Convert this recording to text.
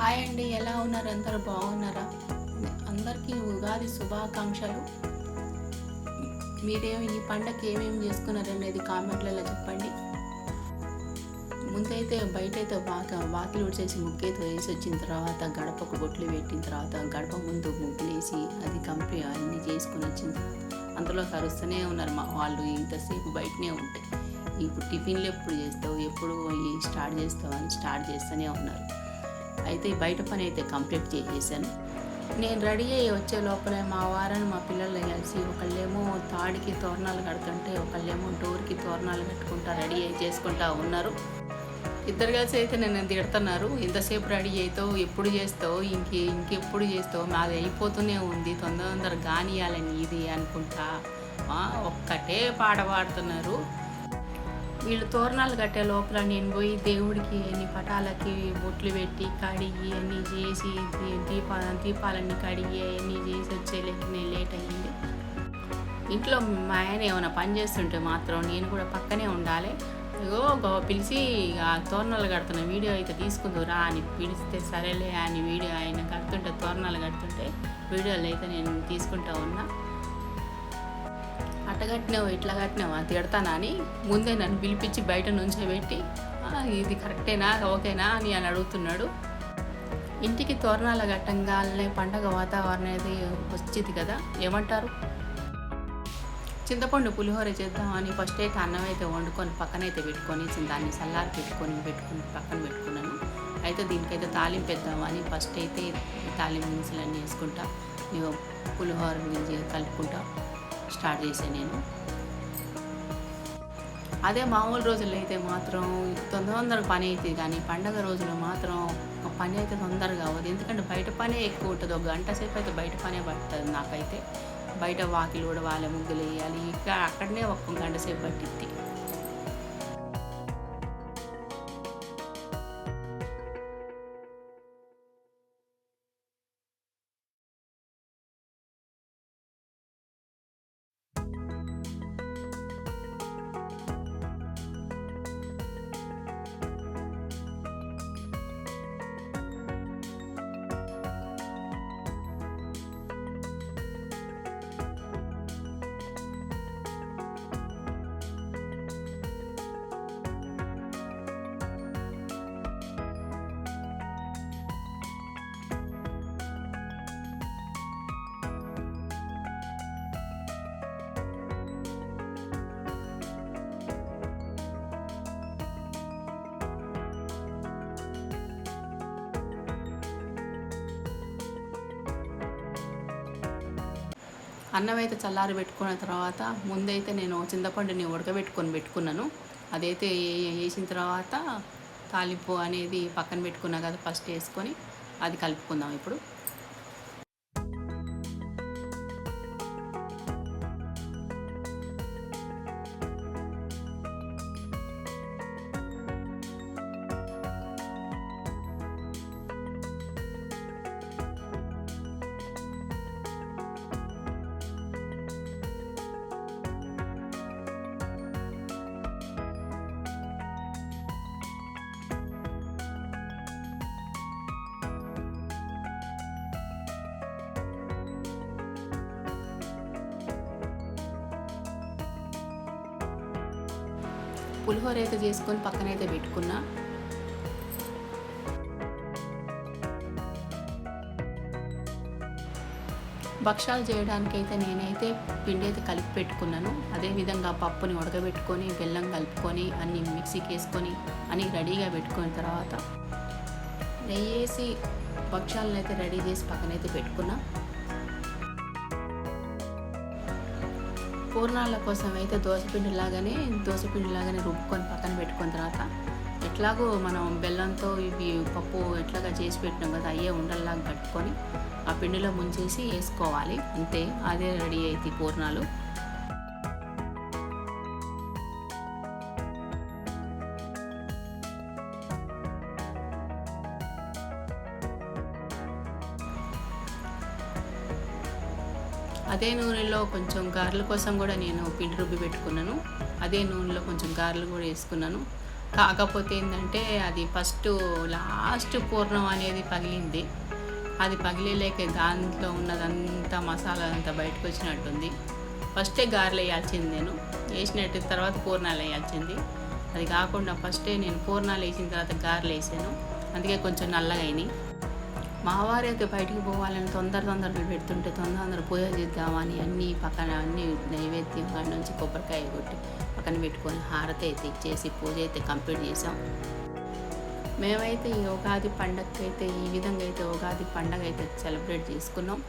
Hi అండి ఎలా ఉన్నారు? అందరూ బాగున్నారా? అందరికీ ఉగాది శుభాకాంక్షలు. మీరేమి ఈ పండగకి ఏమేమి చేసుకున్నారు అనేది కామెంట్లలో చెప్పండి. ముందైతే బయట అయితే బాగా వాకిలు ఉడిచేసి ముగ్గైతే వేసి వచ్చిన తర్వాత గడపకు బొట్లు పెట్టిన తర్వాత గడప ముందు ముగ్గులేసి అది కంపి అన్నీ చేసుకుని వచ్చిన అందులో కరుస్తూనే ఉన్నారు మా వాళ్ళు. ఇంతసేపు బయటనే ఉంటాయి ఇప్పుడు టిఫిన్లు ఎప్పుడు చేస్తావు? ఎప్పుడు స్టార్ట్ చేస్తావు? అని స్టార్ట్ చేస్తూనే ఉన్నారు. అయితే బయట పని అయితే కంప్లీట్ చేసేసాను. నేను రెడీ అయ్యి వచ్చే లోపలే మా వారని మా పిల్లలు కలిసి ఒకళ్ళేమో తాడికి తోరణాలు కడుతుంటే ఒకళ్ళేమో డోర్కి తోరణాలు కట్టుకుంటా రెడీ అయ్యి చేసుకుంటా ఉన్నారు. ఇద్దరు కలిసి అయితే నేను తిడుతున్నారు. ఇంతసేపు రెడీ అవుతావు ఎప్పుడు చేస్తావు ఇంక ఇంకెప్పుడు చేస్తావు? మాది అయిపోతూనే ఉంది తొందర తొందర కానియాలని ఇది అనుకుంటా. ఒక్కటే పాట పాడుతున్నారు. వీళ్ళు తోరణాలు కట్టే లోపల నేను పోయి దేవుడికి అన్ని పటాలకి బొట్లు పెట్టి కడిగి అన్నీ చేసి దీప దీపా దీపాలన్నీ కడిగి అన్నీ చేసి వచ్చేలేకి నేను లేట్ అయ్యింది. ఇంట్లో మా ఆయన ఏమైనా పని చేస్తుంటే మాత్రం నేను కూడా పక్కనే ఉండాలి. ఇగో గో- పిలిచి ఆ తోరణాలు కడుతున్న వీడియో అయితే తీసుకుందురా అని పిలిస్తే సరేలే అని వీడియో ఆయన కడుతుంటే తోరణాలు కడుతుంటే వీడియోలు అయితే నేను తీసుకుంటా ఉన్నా. అట్ట కట్టినావు ఇట్లా కట్టినావా తిడతానా అని ముందే నన్ను పిలిపించి బయట నుంచోబెట్టి పెట్టి ఇది కరెక్టేనా ఓకేనా? అని అని అడుగుతున్నాడు. ఇంటికి తోరణాల కట్టంగానే పండగ వాతావరణం అనేది వచ్చింది కదా ఏమంటారు? చింతపండు పులిహోర చేద్దామని ఫస్ట్ అయితే అన్నం అయితే వండుకొని పక్కనైతే పెట్టుకొని దాన్ని సల్లారి పెట్టుకొని పెట్టుకుని పక్కన పెట్టుకున్నాను. అయితే దీనికైతే తాలింపు వేద్దామని ఫస్ట్ అయితే తాలింపు దినుసులన్నీ వేసుకుంటా పులిహోర గింజ కలుపుకుంటా. స్టార్ట్ చేశాను నేను. అదే మామూలు రోజుల్లో అయితే మాత్రం తొందర తొందరగా పని అవుతుంది కానీ పండగ రోజుల్లో మాత్రం పని అయితే తొందరగా అవ్వదు. ఎందుకంటే బయట పనే ఎక్కువ ఉంటుంది. ఒక గంట సేపు అయితే బయట పనే పడుతుంది నాకైతే. బయట వాకిలు కూడా వాళ్ళ ముగ్గులు వేయాలి. ఇంకా అక్కడనే ఒక గంట సేపు పట్టిద్ది. అన్నం అయితే చల్లారి పెట్టుకున్న తర్వాత ముందైతే నేను చింతపండుని ఉడకబెట్టుకొని పెట్టుకున్నాను. అదైతే వేసిన తర్వాత తాలింపు అనేది పక్కన పెట్టుకున్నా కదా ఫస్ట్ వేసుకొని అది కలుపుకుందాం ఇప్పుడు. పులిహోర అయితే చేసుకొని పక్కనైతే పెట్టుకున్నా. భక్షాలు చేయడానికైతే నేనైతే పిండి అయితే కలిపి పెట్టుకున్నాను. అదేవిధంగా పప్పుని ఉడకబెట్టుకొని బెల్లం కలుపుకొని అన్ని మిక్సీకి వేసుకొని అన్ని రెడీగా పెట్టుకున్న తర్వాత నెయ్యి వేసి భక్షాలను అయితే రెడీ చేసి పక్కనైతే పెట్టుకున్నా. పూర్ణాల కోసం అయితే దోసపిండి లాగానే దోసపిండి లాగానే రుబ్బుకొని పక్కన పెట్టుకున్న తర్వాత ఎట్లాగో మనం బెల్లంతో ఇవి పప్పు ఎట్లాగా చేసి పెట్టినాం కదా అయ్యే ఉండల్లాగా కట్టుకొని ఆ పిండిలో ముంచేసి వేసుకోవాలి. అంతే అదే రెడీ అయితే పూర్ణాలు. అదే నూనెలో కొంచెం గారెల కోసం కూడా నేను పిండి రుబ్బి పెట్టుకున్నాను. అదే నూనెలో కొంచెం గారెలు కూడా వేసుకున్నాను. కాకపోతే ఏంటంటే అది ఫస్ట్ లాస్ట్ పూర్ణం అనేది పగిలింది. అది పగిలేక దాంట్లో ఉన్నదంతా మసాలా అంతా బయటకు వచ్చినట్టుంది. ఫస్టే గారెలు వేయాల్సింది నేను. వేసినట్టు తర్వాత పూర్ణాలు వేయాల్సింది. అది కాకుండా ఫస్టే నేను పూర్ణాలు వేసిన తర్వాత గారెలు వేసాను. అందుకే కొంచెం నల్లగా అయినాయి మావారి అయితే బయటికి పోవాలని తొందర తొందరగా పెడుతుంటే తొందర తొందర పూజ చేద్దామని అన్నీ పక్కన అన్ని నైవేద్యం కాడి నుంచి కొబ్బరికాయ కొట్టి పక్కన పెట్టుకొని హారతి అయితే ఇచ్చేసి పూజ అయితే కంప్లీట్ చేసాం మేమైతే ఈ ఉగాది పండగకి అయితే ఈ విధంగా అయితే ఉగాది పండగ అయితే సెలబ్రేట్ చేసుకున్నాం.